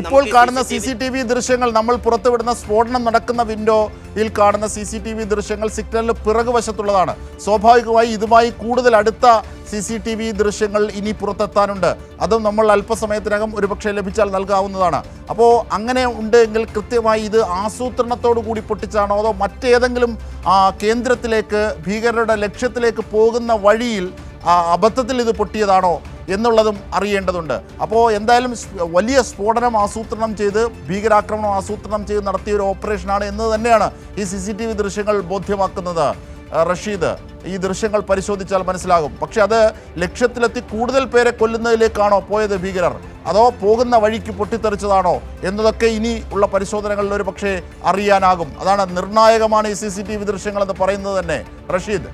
ഇപ്പോൾ കാണുന്ന C C T V ദൃശ്യങ്ങൾ നമ്മൾ പുറത്തുവിടുന്ന സ്ഫോടനം നടക്കുന്ന വിൻഡോയിൽ കാണുന്ന സി സി ടി വി ദൃശ്യങ്ങൾ സിഗ്നലിന് പിറകു വശത്തുള്ളതാണ്. സ്വാഭാവികമായി ഇതുമായി കൂടുതൽ അടുത്ത സി സി ടി വി ദൃശ്യങ്ങൾ ഇനി പുറത്തെത്താനുണ്ട്. അതും നമ്മൾ അല്പസമയത്തിനകം ഒരുപക്ഷെ ലഭിച്ചാൽ നൽകാവുന്നതാണ്. അപ്പോൾ അങ്ങനെ ഉണ്ട് എങ്കിൽ കൃത്യമായി ഇത് ആസൂത്രണത്തോടു കൂടി പൊട്ടിച്ചാണോ അതോ മറ്റേതെങ്കിലും കേന്ദ്രത്തിലേക്ക് ഭീകരരുടെ ലക്ഷ്യത്തിലേക്ക് പോകുന്ന വഴിയിൽ അബദ്ധത്തിൽ ഇത് പൊട്ടിയതാണോ? എന്നുള്ളതും അറിയേണ്ടതുണ്ട്. അപ്പോൾ എന്തായാലും വലിയ സ്ഫോടനം ആസൂത്രണം ചെയ്ത് ഭീകരാക്രമണം ആസൂത്രണം ചെയ്ത് നടത്തിയ ഒരു ഓപ്പറേഷനാണ് എന്ന് തന്നെയാണ് ഈ സി സി ടി വി ദൃശ്യങ്ങൾ ബോധ്യമാക്കുന്നത്. റഷീദ് ഈ ദൃശ്യങ്ങൾ പരിശോധിച്ചാൽ മനസ്സിലാകും. പക്ഷെ അത് ലക്ഷ്യത്തിലെത്തി കൂടുതൽ പേരെ കൊല്ലുന്നതിലേക്കാണോ പോയത് ഭീകരർ? അതോ പോകുന്ന വഴിക്ക് പൊട്ടിത്തെറിച്ചതാണോ എന്നതൊക്കെ ഇനി ഉള്ള പരിശോധനകളിൽ ഒരു പക്ഷേ അറിയാനാകും. അതാണ് നിർണായകമാണ് ഈ സി സി ടി വി ദൃശ്യങ്ങളെന്ന് പറയുന്നത് തന്നെ. റഷീദ്.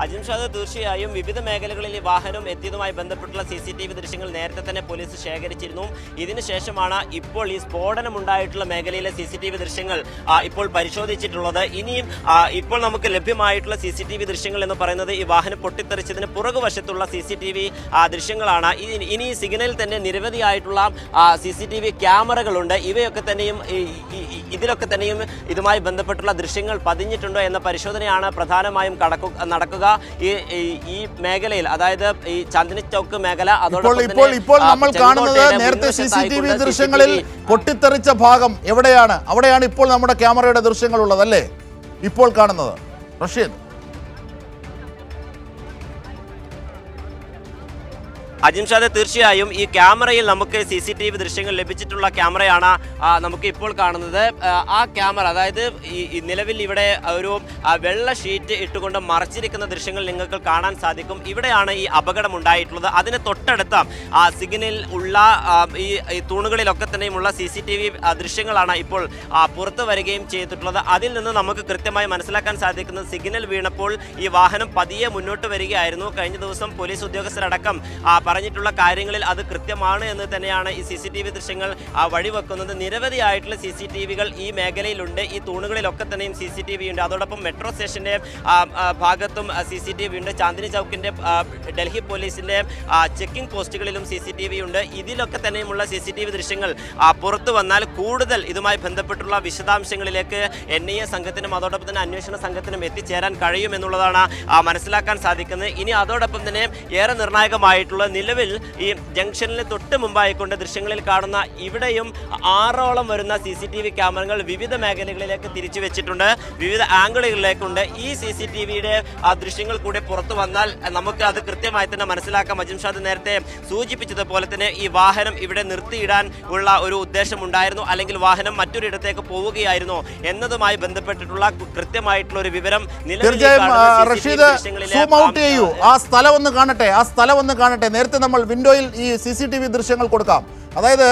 അജിംഷാദ് തീർച്ചയായും വിവിധ മേഖലകളിൽ വാഹനം എത്തിയതുമായി ബന്ധപ്പെട്ടുള്ള സി സി ടി വി ദൃശ്യങ്ങൾ നേരത്തെ തന്നെ പോലീസ് ശേഖരിച്ചിരുന്നു. ഇതിനുശേഷമാണ് ഇപ്പോൾ ഈ സ്ഫോടനം ഉണ്ടായിട്ടുള്ള മേഖലയിലെ സി സി ടി വി ദൃശ്യങ്ങൾ ഇപ്പോൾ പരിശോധിച്ചിട്ടുള്ളത്. ഇനിയും ഇപ്പോൾ നമുക്ക് ലഭ്യമായിട്ടുള്ള സി സി ടി വി ദൃശ്യങ്ങൾ എന്ന് പറയുന്നത് ഈ വാഹനം പൊട്ടിത്തെറിച്ചതിന് പുറകുവശത്തുള്ള സി സി ടി വി ദൃശ്യങ്ങളാണ്. ഇനി- സിഗ്നലിൽ തന്നെ നിരവധിയായിട്ടുള്ള സി സി ടി വി ക്യാമറകളുണ്ട്. ഇവയൊക്കെ തന്നെയും ഇതിലൊക്കെ തന്നെയും ഇതുമായി ബന്ധപ്പെട്ടുള്ള ദൃശ്യങ്ങൾ പതിഞ്ഞിട്ടുണ്ടോ എന്ന പരിശോധനയാണ് പ്രധാനമായും കടക്കു നടക്കുക. ഈ മേഖലയിൽ അതായത് ഈ ചാന്ദിനി ചൗക്ക് മേഖല ഇപ്പോൾ അതോടൊപ്പം ഇപ്പോൾ ഇപ്പോൾ നമ്മൾ കാണുന്നത് നേരത്തെ സി സി ടി വി ദൃശ്യങ്ങളിൽ പൊട്ടിത്തെറിച്ച ഭാഗം എവിടെയാണ്? അവിടെയാണ് ഇപ്പോൾ നമ്മുടെ ക്യാമറയുടെ ദൃശ്യങ്ങൾ ഉള്ളത് അല്ലേ? ഇപ്പോൾ കാണുന്നത്. റഷീദ്. അജിംഷാദ് തീർച്ചയായും ഈ ക്യാമറയിൽ നമുക്ക് സി സി ടി വി ദൃശ്യങ്ങൾ ലഭിച്ചിട്ടുള്ള ക്യാമറയാണ് നമുക്ക് ഇപ്പോൾ കാണുന്നത്. ആ, ക്യാമറ അതായത് ഈ നിലവിൽ ഇവിടെ ഒരു വെള്ള ഷീറ്റ് ഇട്ടുകൊണ്ട് മറച്ചിരിക്കുന്ന ദൃശ്യങ്ങൾ നിങ്ങൾക്ക് കാണാൻ സാധിക്കും. ഇവിടെയാണ് ഈ അപകടം ഉണ്ടായിട്ടുള്ളത്. അതിന് തൊട്ടടുത്ത ആ സിഗ്നൽ ഉള്ള ഈ തൂണുകളിലൊക്കെ തന്നെയുമുള്ള സി സി ടി വി ദൃശ്യങ്ങളാണ് ഇപ്പോൾ പുറത്തു വരികയും ചെയ്തിട്ടുള്ളത്. അതിൽ നിന്ന് നമുക്ക് കൃത്യമായി മനസ്സിലാക്കാൻ സാധിക്കുന്നത് സിഗ്നൽ വീണപ്പോൾ ഈ വാഹനം പതിയെ മുന്നോട്ട് വരികയായിരുന്നു. കഴിഞ്ഞ ദിവസം പോലീസ് ഉദ്യോഗസ്ഥരടക്കം പറഞ്ഞിട്ടുള്ള കാര്യങ്ങളിൽ അത് കൃത്യമാണ് എന്ന് തന്നെയാണ് ഈ സി സി ടി വി ദൃശ്യങ്ങൾ വഴിവെക്കുന്നത് നിരവധിയായിട്ടുള്ള സി സി ടി വികൾ ഈ മേഖലയിലുണ്ട്. ഈ തൂണുകളിലൊക്കെ തന്നെയും സി സി ടി വി ഉണ്ട്. അതോടൊപ്പം മെട്രോ ആ, ഭാഗത്തും സി സി ടി വി ഉണ്ട്. ചാന്ദിനി ചൗക്കിന്റെ ഡൽഹി പോലീസിന്റെ ചെക്കിംഗ് പോസ്റ്റുകളിലും സി സി ടി വി ഉണ്ട്. ഇതിലൊക്കെ തന്നെയുമുള്ള സി സി ടി വി ദൃശ്യങ്ങൾ പുറത്തു വന്നാൽ കൂടുതൽ ഇതുമായി ബന്ധപ്പെട്ടുള്ള വിശദാംശങ്ങളിലേക്ക് എൻ ഐ എ സംഘത്തിനും അതോടൊപ്പം തന്നെ അന്വേഷണ സംഘത്തിനും എത്തിച്ചേരാൻ കഴിയുമെന്നുള്ളതാണ് മനസ്സിലാക്കാൻ സാധിക്കുന്നത്. ഇനി അതോടൊപ്പം തന്നെ ഏറെ നിർണായകമായിട്ടുള്ള നിലവിൽ ഈ ജംഗ്ഷനിലെ തൊട്ട് മുമ്പായിക്കൊണ്ട് ദൃശ്യങ്ങളിൽ കാണുന്ന ഇവിടെയും ആറോളം വരുന്ന സി സി ടി വി ക്യാമറകൾ വിവിധ മേഖലകളിലേക്ക് തിരിച്ചു വെച്ചിട്ടുണ്ട്. വിവിധ ആംഗിളുകളിലേക്കുണ്ട് ഈ സി സി ടി വിയുടെ ദൃശ്യങ്ങൾ കൂടി പുറത്തു വന്നാൽ നമുക്ക് അത് കൃത്യമായി തന്നെ മനസ്സിലാക്കാം. അജിംഷാദ് നേരത്തെ സൂചിപ്പിച്ചതുപോലെ തന്നെ ഈ വാഹനം ഇവിടെ നിർത്തിയിടാൻ ഉള്ള ഒരു ഉദ്ദേശം ഉണ്ടായിരുന്നു അല്ലെങ്കിൽ വാഹനം മറ്റൊരിടത്തേക്ക് പോവുകയായിരുന്നു എന്നതുമായി ബന്ധപ്പെട്ടിട്ടുള്ള കൃത്യമായിട്ടുള്ള ഒരു വിവരം നിലവിൽ ആ സ്ഥലം ഒന്ന് കാണട്ടെ ആ സ്ഥലം ഒന്ന് കാണട്ടെ. നേരത്തെ നമ്മൾ വിൻഡോയിൽ ഈ സി സി ടി വി ദൃശ്യങ്ങൾ കൊടുക്കാം. അതായത്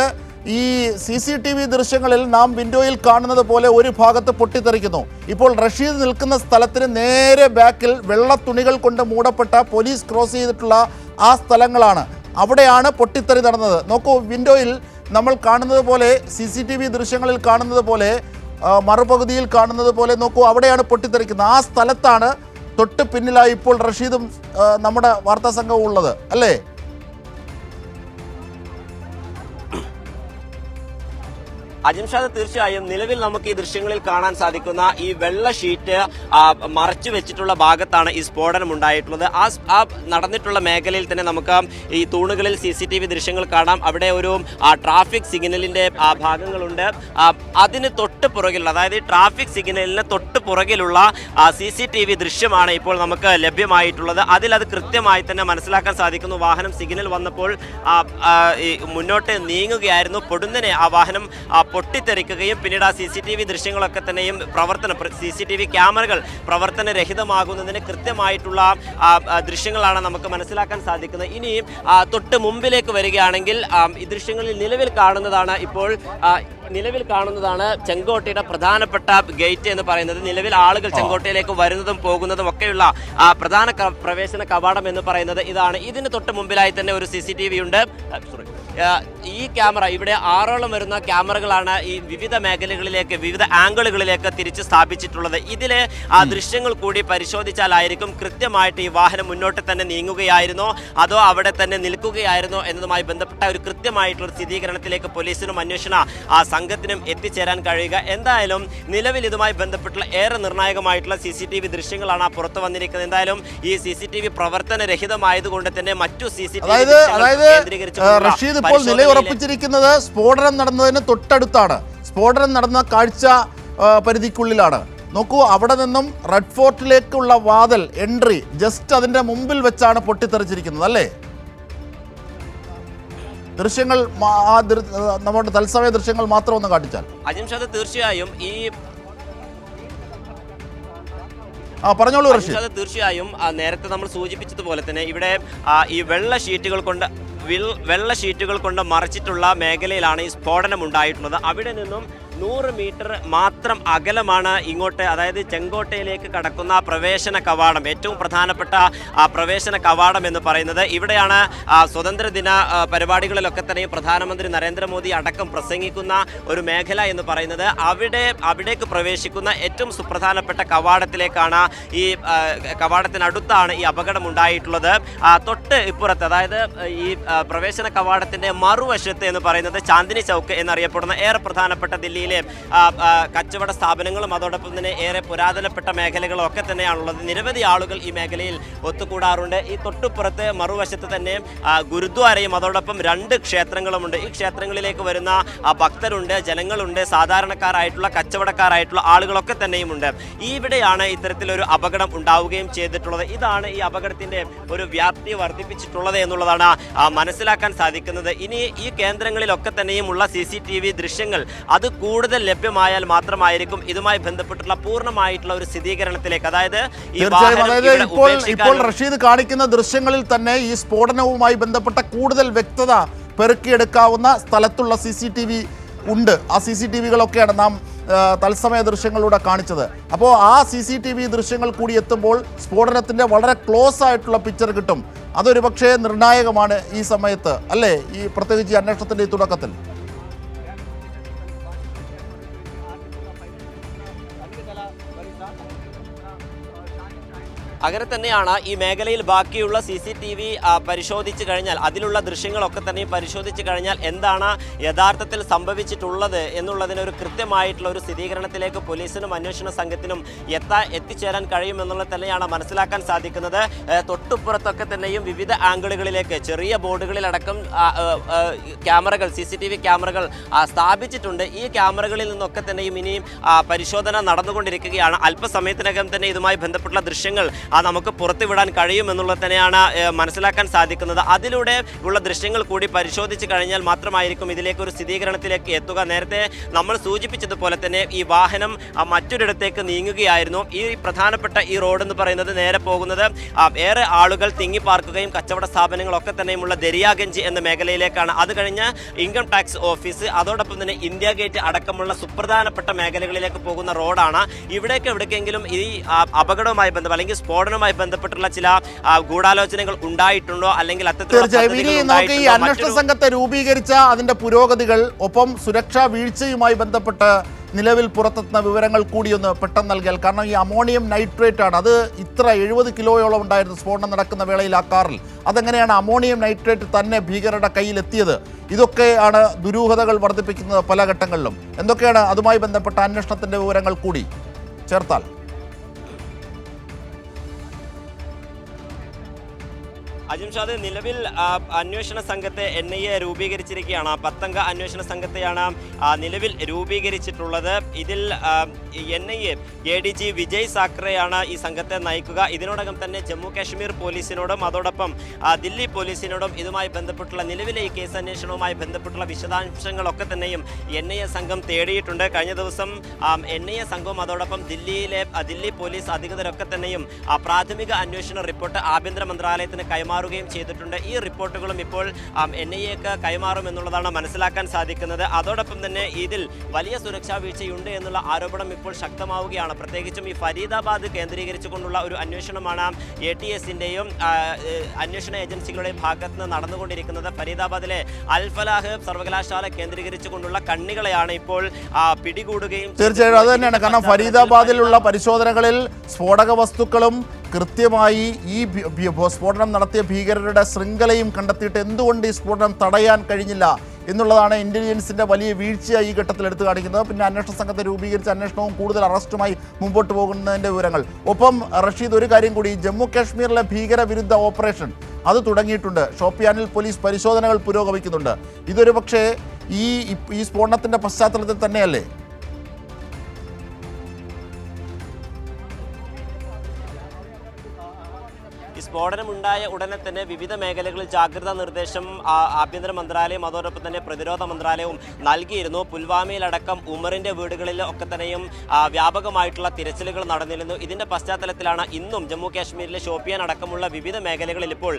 ഈ സി സി ടി വി ദൃശ്യങ്ങളിൽ നാം വിൻഡോയിൽ കാണുന്നത് പോലെ ഒരു ഭാഗത്ത് പൊട്ടിത്തെറിക്കുന്നു. ഇപ്പോൾ റഷീദ് നിൽക്കുന്ന സ്ഥലത്തിന് നേരെ ബാക്കിൽ വെള്ള തുണികൾ കൊണ്ട് മൂടപ്പെട്ട പോലീസ് ക്രോസ് ചെയ്തിട്ടുള്ള ആ സ്ഥലങ്ങളാണ്. അവിടെയാണ് പൊട്ടിത്തെറി നടന്നത്. നോക്കൂ വിൻഡോയിൽ നമ്മൾ കാണുന്നത് പോലെ സി സി ടി വി ദൃശ്യങ്ങളിൽ കാണുന്നത് പോലെ മറുപകുതിയിൽ കാണുന്നത് പോലെ നോക്കൂ അവിടെയാണ് പൊട്ടിത്തെറിക്കുന്നത്. ആ സ്ഥലത്താണ് തൊട്ട് പിന്നിലായി ഇപ്പോൾ റഷീദും നമ്മുടെ വാർത്താ സംഘവും ഉള്ളത്. അല്ലേ? അജിംഷാദ് തീർച്ചയായും നിലവിൽ നമുക്ക് ഈ ദൃശ്യങ്ങളിൽ കാണാൻ സാധിക്കുന്ന ഈ വെള്ള ഷീറ്റ് മറച്ചു വെച്ചിട്ടുള്ള ഭാഗത്താണ് ഈ സ്ഫോടനം ഉണ്ടായിട്ടുള്ളത്. ആ ആ നടന്നിട്ടുള്ള മേഖലയിൽ തന്നെ നമുക്ക് ഈ തൂണുകളിൽ സി സി ടി വി ദൃശ്യങ്ങൾ കാണാം. അവിടെ ഒരു ട്രാഫിക് സിഗ്നലിന്റെ ആ, ഭാഗങ്ങളുണ്ട്. അതിന് തൊട്ട് പുറകിലുള്ള അതായത് ട്രാഫിക് സിഗ്നലിന് തൊട്ട് പുറകിലുള്ള സി സി ടി വി ദൃശ്യമാണ് ഇപ്പോൾ നമുക്ക് ലഭ്യമായിട്ടുള്ളത്. അതിൽ അത് കൃത്യമായി തന്നെ മനസ്സിലാക്കാൻ സാധിക്കുന്നു. വാഹനം സിഗ്നൽ വന്നപ്പോൾ മുന്നോട്ട് നീങ്ങുകയായിരുന്നു. പൊടുന്നനെ ആ വാഹനം പൊട്ടിത്തെറിക്കുകയും പിന്നീട് ആ സി സി ടി വി ദൃശ്യങ്ങളൊക്കെ തന്നെയും പ്രവർത്തനം സി സി ടി വി ക്യാമറകൾ പ്രവർത്തനരഹിതമാകുന്നതിന് കൃത്യമായിട്ടുള്ള ദൃശ്യങ്ങളാണ് നമുക്ക് മനസ്സിലാക്കാൻ സാധിക്കുന്നത്. ഇനി ആ, തൊട്ട് മുമ്പിലേക്ക് വരികയാണെങ്കിൽ ഈ ദൃശ്യങ്ങളിൽ നിലവിൽ കാണുന്നതാണ് ഇപ്പോൾ നിലവിൽ കാണുന്നതാണ് ചെങ്കോട്ടയുടെ പ്രധാനപ്പെട്ട ഗേറ്റ് എന്ന് പറയുന്നത്. നിലവിൽ ആളുകൾ ചെങ്കോട്ടയിലേക്ക് വരുന്നതും പോകുന്നതും ഒക്കെയുള്ള പ്രധാന പ്രവേശന കവാടം എന്ന് പറയുന്നത് ഇതാണ്. ഇതിന് തൊട്ട് മുമ്പിലായി തന്നെ ഒരു സി സി ടി വി ഉണ്ട്. സോറി ഈ ക്യാമറ ഇവിടെ ആറോളം വരുന്ന ക്യാമറകളാണ് ഈ വിവിധ മേഖലകളിലേക്ക് വിവിധ ആംഗിളുകളിലേക്ക് തിരിച്ച് സ്ഥാപിച്ചിട്ടുള്ളത്. ഇതിലെ ആ ദൃശ്യങ്ങൾ കൂടി പരിശോധിച്ചാലായിരിക്കും കൃത്യമായിട്ട് ഈ വാഹനം മുന്നോട്ട് തന്നെ നീങ്ങുകയായിരുന്നോ അതോ അവിടെ തന്നെ നിൽക്കുകയായിരുന്നോ എന്നതുമായി ബന്ധപ്പെട്ട ഒരു കൃത്യമായിട്ടുള്ള സ്ഥിരീകരണത്തിലേക്ക് പോലീസിനും അന്വേഷണ ആ സംഘത്തിനും എത്തിച്ചേരാൻ കഴിയുക. എന്തായാലും നിലവിൽ ഇതുമായി ബന്ധപ്പെട്ടുള്ള ഏറെ നിർണായകമായിട്ടുള്ള സി സി ടി വി ദൃശ്യങ്ങളാണ് ആ പുറത്തു വന്നിരിക്കുന്നത്. എന്തായാലും ഈ സി സി ടി വി പ്രവർത്തനരഹിതമായതുകൊണ്ട് തന്നെ മറ്റു C C T V Rasheed ഇപ്പോൾ നിലയുറപ്പിച്ചിരിക്കുന്നത് സ്ഫോടനം നടന്നതിന് തൊട്ടടുത്താണ്. സ്ഫോടനം നടന്ന കാഴ്ച പരിധിക്കുള്ളിലാണ്. നോക്കൂ അവിടെ നിന്നും റെഡ് ഫോർട്ടിലേക്കുള്ള വാതിൽ എൻട്രി ജസ്റ്റ് അതിന്റെ മുമ്പിൽ വെച്ചാണ് പൊട്ടിത്തെറിച്ചിരിക്കുന്നത് അല്ലേ? ദൃശ്യങ്ങൾ നമ്മുടെ തത്സമയ ദൃശ്യങ്ങൾ മാത്രം ഒന്ന് കാട്ടിച്ചാൽ അജിംഷാദ് തീർച്ചയായും ഈ ആ പറഞ്ഞോളൂ തീർച്ചയായും നേരത്തെ നമ്മൾ സൂചിപ്പിച്ചതുപോലെ തന്നെ ഇവിടെ ഈ വെള്ള ഷീറ്റുകൾ കൊണ്ട് വെള്ള ഷീറ്റുകൾ കൊണ്ട് മറച്ചിട്ടുള്ള മേഖലയിലാണ് ഈ സ്ഫോടനം ഉണ്ടായിട്ടുള്ളത്. അവിടെ നിന്നും നൂറ് മീറ്റർ മാത്രം അകലമാണ് ഇങ്ങോട്ട് അതായത് ചെങ്കോട്ടയിലേക്ക് കടക്കുന്ന പ്രവേശന കവാടം ഏറ്റവും പ്രധാനപ്പെട്ട ആ പ്രവേശന കവാടം എന്ന് പറയുന്നത്. ഇവിടെയാണ് സ്വതന്ത്ര ദിന പരിപാടികളിലൊക്കെ തന്നെ പ്രധാനമന്ത്രി നരേന്ദ്രമോദി അടക്കം പ്രസംഗിക്കുന്ന ഒരു മേഖല എന്ന് പറയുന്നത്. അവിടെ അവിടേക്ക് പ്രവേശിക്കുന്ന ഏറ്റവും സുപ്രധാനപ്പെട്ട കവാടത്തിലേക്കാണ് ഈ കവാടത്തിനടുത്താണ് ഈ അപകടം ഉണ്ടായിട്ടുള്ളത്. തൊട്ട് ഇപ്പുറത്ത് അതായത് ഈ പ്രവേശന കവാടത്തിന്റെ മറുവശത്ത് എന്ന് പറയുന്നത് ചാന്ദിനി ചൗക്ക് എന്നറിയപ്പെടുന്ന ഏറെ പ്രധാനപ്പെട്ട ദില്ലിയിലെ കച്ചവട സ്ഥാപനങ്ങളും അതോടൊപ്പം തന്നെ ഏറെ പുരാതനപ്പെട്ട മേഖലകളും ഒക്കെ തന്നെയാണുള്ളത്. നിരവധി ആളുകൾ ഈ മേഖലയിൽ ഒത്തുകൂടാറുണ്ട്. ഈ തൊട്ടുപുറത്ത് മറുവശത്ത് തന്നെ ഗുരുദ്വാരയും അതോടൊപ്പം രണ്ട് ക്ഷേത്രങ്ങളുമുണ്ട്. ഈ ക്ഷേത്രങ്ങളിലേക്ക് വരുന്ന ഭക്തരുണ്ട് ജനങ്ങളുണ്ട് സാധാരണക്കാരായിട്ടുള്ള കച്ചവടക്കാരായിട്ടുള്ള ആളുകളൊക്കെ തന്നെയുമുണ്ട്. ഇവിടെയാണ് ഇത്തരത്തിലൊരു അപകടം ഉണ്ടാവുകയും ചെയ്തിട്ടുള്ളത്. ഇതാണ് ഈ അപകടത്തിന്റെ ഒരു വ്യാപ്തി വർദ്ധിപ്പിച്ചിട്ടുള്ളത് എന്നുള്ളതാണ് മനസ്സിലാക്കാൻ സാധിക്കുന്നത്. ഇനി ഈ കേന്ദ്രങ്ങളിലൊക്കെ തന്നെയും ഉള്ള സി സി ടി വി ദൃശ്യങ്ങൾ അത് കൂടുതൽ ലഭ്യമായാൽ മാത്രമായിരിക്കും ഇതുമായി ബന്ധപ്പെട്ടുള്ള പൂർണമായിട്ടുള്ള ഒരു സ്ഥിരീകരണത്തിലേക്ക്. അതായത് ഇപ്പോൾ ഇപ്പോൾ റഷീദ് കാണിക്കുന്ന ദൃശ്യങ്ങളിൽ തന്നെ ഈ സ്ഫോടനവുമായി ബന്ധപ്പെട്ട കൂടുതൽ വ്യക്തത പെറുക്കിയെടുക്കാവുന്ന സ്ഥലത്തുള്ള സി സി ടി വി ഉണ്ട്. ആ സി സി ടി വികളൊക്കെയാണ് നാം തത്സമയ ദൃശ്യങ്ങളിലൂടെ കാണിച്ചത്. അപ്പോൾ ആ സി സി ടി വി ദൃശ്യങ്ങൾ കൂടി എത്തുമ്പോൾ സ്ഫോടനത്തിന്റെ വളരെ ക്ലോസ് ആയിട്ടുള്ള പിക്ചർ കിട്ടും. അതൊരു പക്ഷേ നിർണായകമാണ് ഈ സമയത്ത് അല്ലേ? ഈ പ്രത്യേകിച്ച് അന്വേഷണത്തിന്റെ ഈ തുടക്കത്തിൽ. അങ്ങനെ തന്നെയാണ് ഈ മേഖലയിൽ ബാക്കിയുള്ള സി സി ടി വി പരിശോധിച്ച് കഴിഞ്ഞാൽ അതിലുള്ള ദൃശ്യങ്ങളൊക്കെ തന്നെ പരിശോധിച്ച് കഴിഞ്ഞാൽ എന്താണ് യഥാർത്ഥത്തിൽ സംഭവിച്ചിട്ടുള്ളത് എന്നുള്ളതിനൊരു കൃത്യമായിട്ടുള്ള ഒരു സ്ഥിരീകരണത്തിലേക്ക് പോലീസിനും അന്വേഷണ സംഘത്തിനും എത്താ എത്തിച്ചേരാൻ കഴിയുമെന്നുള്ളത് തന്നെയാണ് മനസ്സിലാക്കാൻ സാധിക്കുന്നത്. തൊട്ടുപുറത്തൊക്കെ തന്നെയും വിവിധ ആംഗിളുകളിലേക്ക് ചെറിയ ബോർഡുകളിലടക്കം ക്യാമറകൾ സി സി ടി വി ക്യാമറകൾ സ്ഥാപിച്ചിട്ടുണ്ട്. ഈ ക്യാമറകളിൽ നിന്നൊക്കെ തന്നെയും ഇനിയും പരിശോധന നടന്നുകൊണ്ടിരിക്കുകയാണ്. അല്പസമയത്തിനകം തന്നെ ഇതുമായി ബന്ധപ്പെട്ടുള്ള ദൃശ്യങ്ങൾ ആ നമുക്ക് പുറത്തുവിടാൻ കഴിയുമെന്നുള്ളത് തന്നെയാണ് മനസ്സിലാക്കാൻ സാധിക്കുന്നത്. അതിലൂടെ ഉള്ള ദൃശ്യങ്ങൾ കൂടി പരിശോധിച്ച് കഴിഞ്ഞാൽ മാത്രമായിരിക്കും ഇതിലേക്ക് ഒരു സ്ഥിരീകരണത്തിലേക്ക് എത്തുക. നേരത്തെ നമ്മൾ സൂചിപ്പിച്ചതുപോലെ തന്നെ ഈ വാഹനം മറ്റൊരിടത്തേക്ക് നീങ്ങുകയായിരുന്നു. ഈ പ്രധാനപ്പെട്ട ഈ റോഡ് എന്ന് പറയുന്നത് നേരെ പോകുന്നത് ഏറെ ആളുകൾ തിങ്ങി പാർക്കുകയും കച്ചവട സ്ഥാപനങ്ങളൊക്കെ തന്നെയുമുള്ള ദരിയാഗഞ്ച് എന്ന മേഖലയിലേക്കാണ്. അത് കഴിഞ്ഞ് ഇൻകം ടാക്സ് ഓഫീസ് അതോടൊപ്പം തന്നെ ഇന്ത്യ ഗേറ്റ് അടക്കമുള്ള സുപ്രധാനപ്പെട്ട മേഖലകളിലേക്ക് പോകുന്ന റോഡാണ്. ഇവിടേക്ക് എവിടേക്കെങ്കിലും ഈ അപകടവുമായി ബന്ധം അല്ലെങ്കിൽ സ്ഫോടനവുമായി ബന്ധപ്പെട്ടുള്ള ചില ഗൂഢാലോചനകൾ ഉണ്ടായിട്ടുണ്ടോ? അല്ലെങ്കിൽ അത്തരത്തിലുള്ള തീർച്ചയായും. ഇനി നമുക്ക് ഈ? അന്വേഷണ സംഘത്തെ രൂപീകരിച്ച അതിന്റെ പുരോഗതികൾ ഒപ്പം സുരക്ഷാ വീഴ്ചയുമായി ബന്ധപ്പെട്ട് നിലവിൽ പുറത്തെത്തുന്ന വിവരങ്ങൾ കൂടി ഒന്ന് പെട്ടെന്ന് നൽകിയാൽ. കാരണം ഈ അമോണിയം നൈട്രേറ്റ് ആണ്. അത് ഇത്ര എഴുപത് കിലോയോളം ഉണ്ടായിരുന്നു സ്ഫോടനം നടക്കുന്ന വേളയിൽ ആ കാറിൽ. അതെങ്ങനെയാണ് അമോണിയം നൈട്രേറ്റ് തന്നെ ഭീകരരുടെ കയ്യിലെത്തിയത്? ഇതൊക്കെയാണ് ദുരൂഹതകൾ വർദ്ധിപ്പിക്കുന്നത് പല ഘട്ടങ്ങളിലും. എന്തൊക്കെയാണ് അതുമായി ബന്ധപ്പെട്ട അന്വേഷണത്തിന്റെ വിവരങ്ങൾ കൂടി? ചേർത്താൽ. അജിംഷാദ് നിലവിൽ അന്വേഷണ സംഘത്തെ എൻ ഐ എ രൂപീകരിച്ചിരിക്കുകയാണ്. പത്തംഗ അന്വേഷണ സംഘത്തെയാണ് നിലവിൽ രൂപീകരിച്ചിട്ടുള്ളത്. ഇതിൽ N I A A D G Vijay സാക്രയാണ് ഈ സംഘത്തെ നയിക്കുക. ഇതിനോടകം തന്നെ ജമ്മു കാശ്മീർ പോലീസിനോടും അതോടൊപ്പം ദില്ലി പോലീസിനോടും ഇതുമായി ബന്ധപ്പെട്ടുള്ള നിലവിലെ ഈ കേസ് അന്വേഷണവുമായി ബന്ധപ്പെട്ടുള്ള വിശദാംശങ്ങളൊക്കെ തന്നെയും എൻ ഐ എ സംഘം തേടിയിട്ടുണ്ട്. കഴിഞ്ഞ ദിവസം എൻ ഐ എ സംഘവും അതോടൊപ്പം ദില്ലിയിലെ ദില്ലി പോലീസ് അധികൃതരൊക്കെ തന്നെയും പ്രാഥമിക അന്വേഷണ റിപ്പോർട്ട് ആഭ്യന്തര മന്ത്രാലയത്തിന് കൈമാറി കൈമാറുകയും ചെയ്തിട്ടുണ്ട്. ഈ റിപ്പോർട്ടുകളും ഇപ്പോൾ എൻ ഐ എക്ക് കൈമാറും എന്നുള്ളതാണ് മനസ്സിലാക്കാൻ സാധിക്കുന്നത്. അതോടൊപ്പം തന്നെ ഇതിൽ വലിയ സുരക്ഷാ വീഴ്ചയുണ്ട് എന്നുള്ള ആരോപണം ഇപ്പോൾ ശക്തമാവുകയാണ്. പ്രത്യേകിച്ചും ഈ ഫരീദാബാദ് കേന്ദ്രീകരിച്ചുകൊണ്ടുള്ള ഒരു അന്വേഷണമാണ് എ ടി എസിന്റെയും അന്വേഷണ ഏജൻസികളുടെയും ഭാഗത്ത് നിന്ന് നടന്നുകൊണ്ടിരിക്കുന്നത്. ഫരീദാബാദിലെ അൽഫലാഹ് സർവകലാശാല കേന്ദ്രീകരിച്ചുകൊണ്ടുള്ള കണ്ണികളെയാണ് ഇപ്പോൾ പിടികൂടുകയും തീർച്ചയായും അത് തന്നെയാണ്. കാരണം ഫരീദാബാദിലുള്ള പരിശോധനകളിൽ സ്ഫോടക വസ്തുക്കളും കൃത്യമായി ഈ സ്ഫോടനം നടത്തിയ ഭീകരരുടെ ശൃംഖലയും കണ്ടെത്തിയിട്ട് എന്തുകൊണ്ട് ഈ സ്ഫോടനം തടയാൻ കഴിഞ്ഞില്ല എന്നുള്ളതാണ് ഇന്റലിജൻസിന്റെ വലിയ വീഴ്ചയായി ഈ ഘട്ടത്തിൽ എടുത്തു കാണിക്കുന്നത്. പിന്നെ അന്വേഷണ സംഘത്തെ രൂപീകരിച്ച അന്വേഷണവും കൂടുതൽ അറസ്റ്റുമായി മുമ്പോട്ട് പോകുന്നതിന്റെ വിവരങ്ങൾ. ഒപ്പം റഷീദ് ഒരു കാര്യം കൂടി ജമ്മു കാശ്മീരിലെ ഭീകരവിരുദ്ധ ഓപ്പറേഷൻ അത് തുടങ്ങിയിട്ടുണ്ട്. ഷോപ്പിയാനിൽ പോലീസ് പരിശോധനകൾ പുരോഗമിക്കുന്നുണ്ട്. ഇതൊരു പക്ഷേ ഈ ഈ സ്ഫോടനത്തിന്റെ പശ്ചാത്തലത്തിൽ തന്നെയല്ലേ? സ്ഫോടനമുണ്ടായ ഉടനെ തന്നെ വിവിധ മേഖലകളിൽ ജാഗ്രതാ നിർദ്ദേശം ആഭ്യന്തര മന്ത്രാലയം അതോടൊപ്പം തന്നെ പ്രതിരോധ മന്ത്രാലയവും നൽകിയിരുന്നു. പുൽവാമയിലടക്കം ഉമറിന്റെ വീടുകളിൽ ഒക്കെ തന്നെയും വ്യാപകമായിട്ടുള്ള തിരച്ചിലുകൾ നടന്നിരുന്നു. ഇതിന്റെ പശ്ചാത്തലത്തിലാണ് ഇന്നും ജമ്മു കാശ്മീരിലെ ഷോപ്പിയാൻ അടക്കമുള്ള വിവിധ മേഖലകളിൽ ഇപ്പോൾ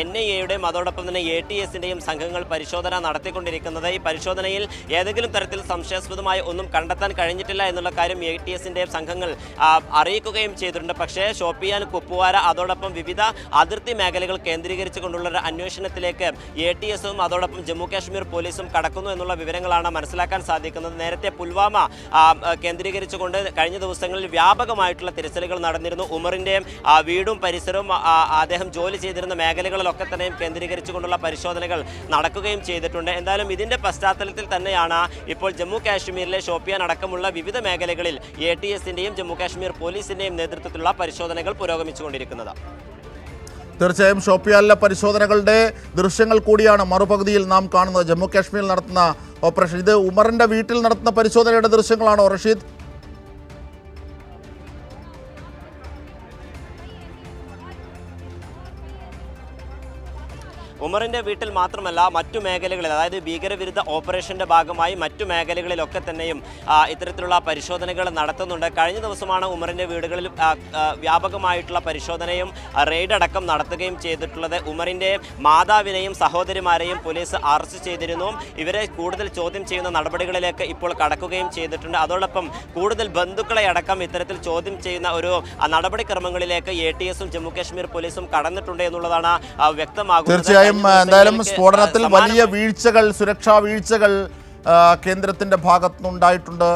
എൻ ഐ എയുടെയും അതോടൊപ്പം തന്നെ എ ടി എസിന്റെയും സംഘങ്ങൾ പരിശോധന നടത്തിക്കൊണ്ടിരിക്കുന്നത്. ഈ പരിശോധനയിൽ ഏതെങ്കിലും തരത്തിൽ സംശയാസ്പദമായ ഒന്നും കണ്ടെത്താൻ കഴിഞ്ഞിട്ടില്ല എന്നുള്ള കാര്യം എ ടി എസിന്റെയും സംഘങ്ങൾ അറിയിക്കുകയും ചെയ്തിട്ടുണ്ട്. പക്ഷേ ഷോപ്പിയാൻ കുപ്പുവാര അതോടൊപ്പം വിവിധ അതിർത്തി മേഖലകൾ കേന്ദ്രീകരിച്ചുകൊണ്ടുള്ള ഒരു അന്വേഷണത്തിലേക്ക് എ ടി എസും അതോടൊപ്പം ജമ്മു കാശ്മീർ പോലീസും കടക്കുന്നു എന്നുള്ള വിവരങ്ങളാണ് മനസ്സിലാക്കാൻ സാധിക്കുന്നത്. നേരത്തെ പുൽവാമ കേന്ദ്രീകരിച്ചുകൊണ്ട് കഴിഞ്ഞ ദിവസങ്ങളിൽ വ്യാപകമായിട്ടുള്ള തിരച്ചിലുകൾ നടന്നിരുന്നു. ഉമറിന്റെയും വീടും പരിസരവും അദ്ദേഹം ജോലി ചെയ്തിരുന്ന മേഖലകളിലൊക്കെ തന്നെയും കേന്ദ്രീകരിച്ചുകൊണ്ടുള്ള പരിശോധനകൾ നടക്കുകയും ചെയ്തിട്ടുണ്ട്. എന്തായാലും ഇതിന്റെ പശ്ചാത്തലത്തിൽ തന്നെയാണ് ഇപ്പോൾ ജമ്മു കാശ്മീരിലെ ഷോപ്പിയാൻ അടക്കമുള്ള വിവിധ മേഖലകളിൽ എ ടി എസിന്റെയും ജമ്മു കാശ്മീർ പോലീസിന്റെയും നേതൃത്വത്തിലുള്ള പരിശോധനകൾ പുരോഗമിച്ചുകൊണ്ടിരിക്കുന്നത്. തീർച്ചയായും ഷോപ്പിയാനിലെ പരിശോധനകളുടെ ദൃശ്യങ്ങൾ കൂടിയാണ് മറുപകുതിയിൽ നാം കാണുന്നത്. ജമ്മു കാശ്മീരിൽ നടത്തുന്ന ഓപ്പറേഷൻ ഇത് ഉമറിന്റെ വീട്ടിൽ നടത്തുന്ന പരിശോധനയുടെ ദൃശ്യങ്ങളാണോ റഷീദ്? ഉമറിന്റെ വീട്ടിൽ മാത്രമല്ല മറ്റു മേഖലകളിൽ അതായത് ഭീകരവിരുദ്ധ ഓപ്പറേഷന്റെ ഭാഗമായി മറ്റു മേഖലകളിലൊക്കെ തന്നെയും ഇത്തരത്തിലുള്ള പരിശോധനകൾ നടത്തുന്നുണ്ട്. കഴിഞ്ഞ ദിവസമാണ് ഉമറിന്റെ വീടുകളിൽ വ്യാപകമായിട്ടുള്ള പരിശോധനയും റെയ്ഡടക്കം നടത്തുകയും ചെയ്തിട്ടുള്ളത്. ഉമറിന്റെ മാതാവിനെയും സഹോദരിമാരെയും പോലീസ് അറസ്റ്റ് ചെയ്തിരുന്നു. ഇവരെ കൂടുതൽ ചോദ്യം ചെയ്യുന്ന നടപടികളിലേക്ക് ഇപ്പോൾ കടക്കുകയും ചെയ്തിട്ടുണ്ട്. അതോടൊപ്പം കൂടുതൽ ബന്ധുക്കളെ അടക്കം ഇത്തരത്തിൽ ചോദ്യം ചെയ്യുന്ന ഒരു നടപടിക്രമങ്ങളിലേക്ക് എ ടി എസും ജമ്മു കാശ്മീർ പോലീസും കടന്നിട്ടുണ്ട് എന്നുള്ളതാണ് വ്യക്തമാകുന്നത്. കഴിഞ്ഞ എന്തായാലും സ്ഫോടനത്തിൽ വലിയ വീഴ്ചകൾ സുരക്ഷാ വീഴ്ചകൾ കേന്ദ്രത്തിന്റെ കേന്ദ്രത്തിന്റെ ഭാഗത്തുനിന്നുണ്ടായിട്ടുണ്ട്.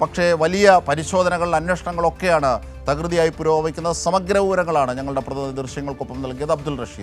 പക്ഷേ വലിയ പരിശോധനകൾ അന്വേഷണങ്ങളൊക്കെയാണ് തകൃതിയായി പുരോഗമിക്കുന്നത്. സമഗ്ര വിവരങ്ങളാണ് ഞങ്ങളുടെ പ്രതിനിധി ദൃശ്യങ്ങൾക്കൊപ്പം നൽകിയത്. അബ്ദുൾ റഷീദ്.